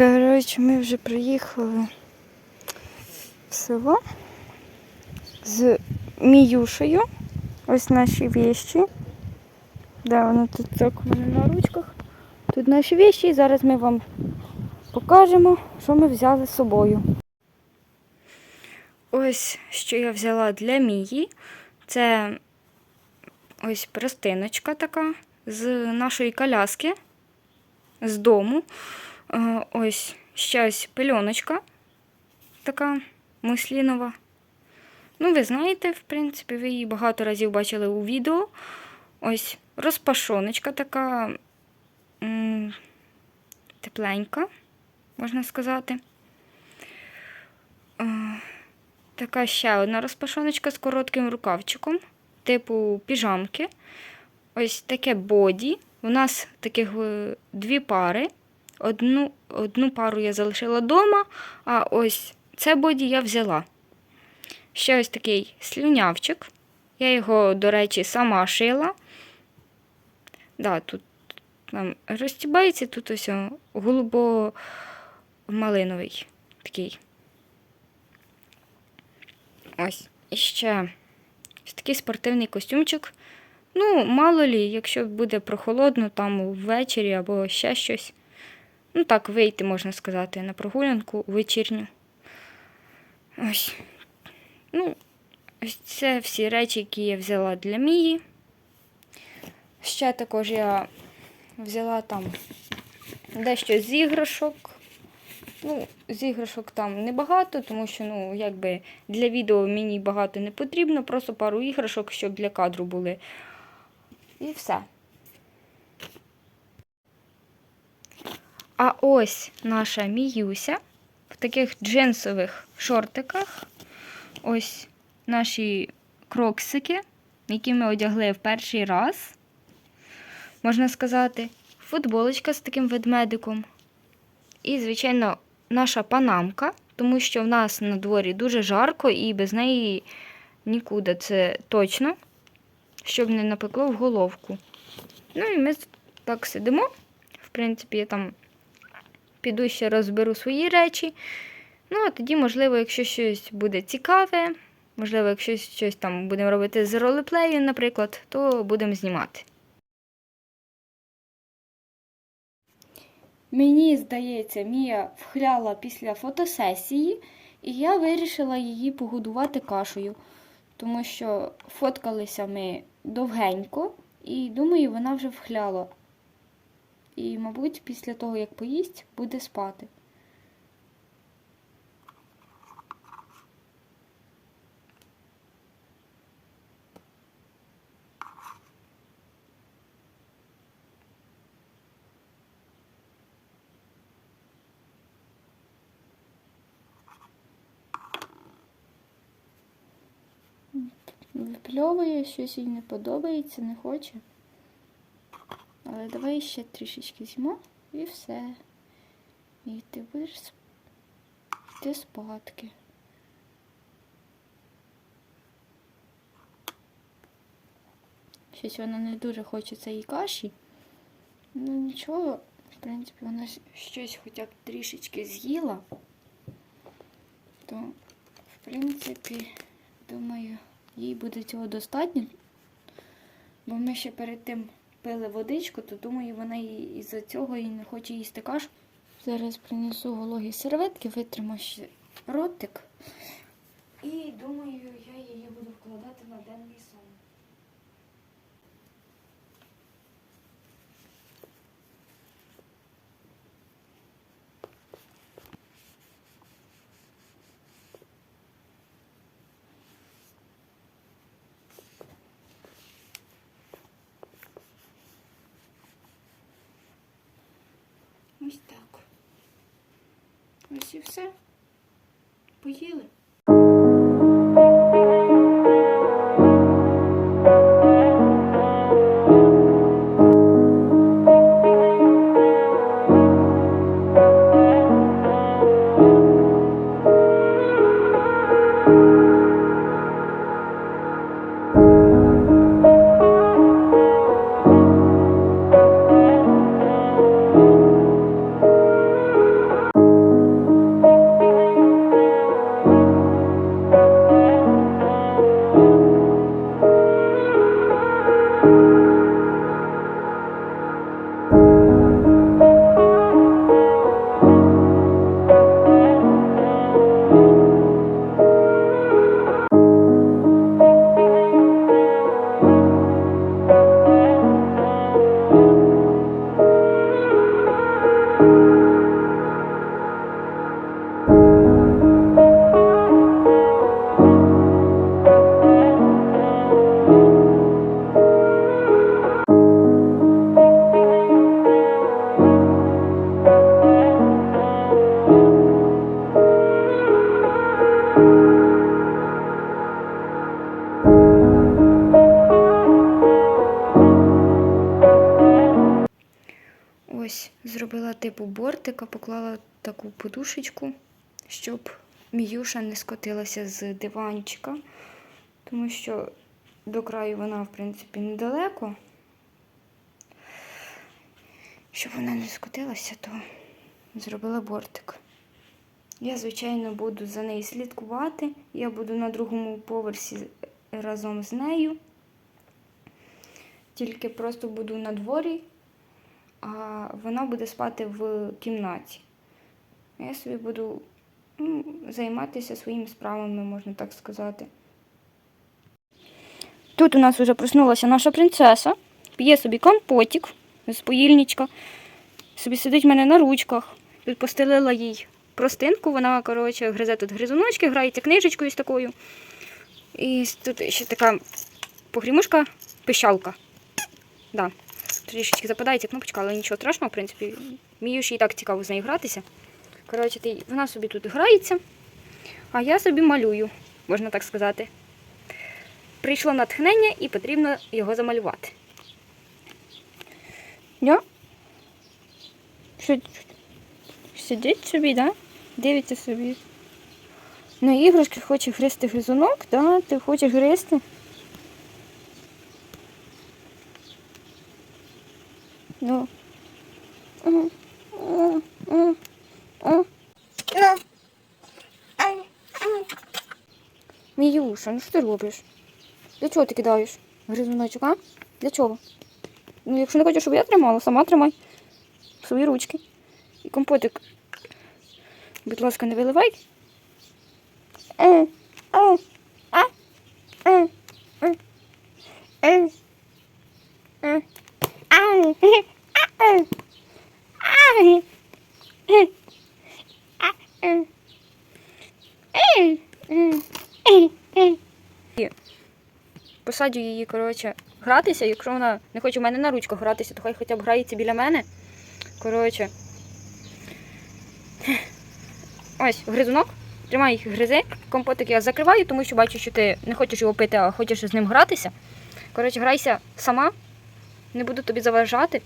Коротше, ми вже приїхали в село з Міюшею. Ось наші вещі. Да, воно тут так на ручках. Тут наші вещі, і зараз ми вам покажемо, що ми взяли з собою. Ось що я взяла для Мії. Це ось простиночка така з нашої коляски, з дому. Ось ще ось пельоночка така муслінова. Ну, ви знаєте, в принципі, ви її багато разів бачили у відео. Ось розпашоночка така м, тепленька, можна сказати. Е, Така ще одна розпашоночка з коротким рукавчиком, типу піжамки. Ось таке боді. У нас таких е, дві пари. Одну, одну пару я залишила вдома, а ось це боді я взяла. Ще ось такий слюнявчик. Я його, до речі, сама шила. Да, тут там розтібається, тут ось голубо-малиновий такий. Ось. І ще ось такий спортивний костюмчик. Ну, мало лі, якщо буде прохолодно там ввечері або ще щось. Ну так, вийти, можна сказати, на прогулянку вечірню. Ось. Ну, ось це всі речі, які я взяла для Мії. Ще також я взяла там дещо з іграшок. Ну, з іграшок там небагато, тому що, ну, якби для відео мені багато не потрібно, просто пару іграшок, щоб для кадру були. І все. А ось наша Міюся в таких джинсових шортиках. Ось наші кроксики, які ми одягли в перший раз. Можна сказати, футболочка з таким ведмедиком. І, звичайно, наша панамка, тому що в нас на дворі дуже жарко і без неї нікуди, це точно, щоб не напекло в головку. Ну і ми так сидимо. В принципі, я там піду ще розберу свої речі. Ну, а тоді, можливо, якщо щось буде цікаве, можливо, якщо щось там будемо робити з ролеплею, наприклад, то будемо знімати. Мені здається, Мія вхляла після фотосесії, і я вирішила її погодувати кашею, тому що фоткалися ми довгенько, і думаю, вона вже вхляла. І, мабуть, після того, як поїсть, буде спати. Випльовує, щось їй не подобається, не хоче. Але давай ще трішечки з'їмо і все. І ти будеш йти спадки. Щось вона не дуже хоче цієї каші. Ну нічого, в принципі, вона щось хоча б трішечки з'їла. То, в принципі, думаю, їй буде цього достатньо. Бо ми ще перед тим пили водичку, то думаю, вона і- із-за цього і не хоче їсти кашу. Зараз принесу вологі серветки, витримо ще ротик. І думаю, я її буду вкладати на денний Ось так. Ось і все. Поїли. Типу бортика, поклала таку подушечку, щоб Міюша не скотилася з диванчика, тому що до краю вона, в принципі, недалеко. Щоб вона не скотилася, то зробила бортик. Я, звичайно, буду за нею слідкувати. Я буду на другому поверсі разом з нею. Тільки просто буду на дворі, а вона буде спати в кімнаті. Я собі буду ну, займатися своїми справами, можна так сказати. Тут у нас вже проснулася наша принцеса, п'є собі компотик з поїльничка, собі сидить в мене на ручках. Тут постелила їй простинку, вона, коротше, гризе тут гризуночки, грається книжечкою з такою. І тут ще така погрімушка, пищалка. Да. Трішечки западається кнопочка, але нічого страшного, в принципі. Міюші і так цікаво з нею гратися. Коротше, вона собі тут грається, а я собі малюю, можна так сказати. Прийшло натхнення і потрібно його замалювати. Я? Сидить собі, да? Дивиться собі. На іграшки хоче гризти гризунок, да? Ти хочеш гризти? Ну. М. Міюша, ну що ти робиш? Для чого ти кидаєш гризуночок, а? Для чого? Ну, якщо не хочеш, щоб я тримала, сама тримай свої ручки. І компотик. Будь ласка, не виливай. Посаджу її, коротше, гратися. Якщо вона не хоче в мене на ручках гратися, то хай хоча б грається біля мене. Коротше. Ось, гризунок. Тримай їх гризи. Компотик я закриваю, тому що бачу, що ти не хочеш його пити, а хочеш з ним гратися. Коротше, грайся сама. Не буду тобі заважати.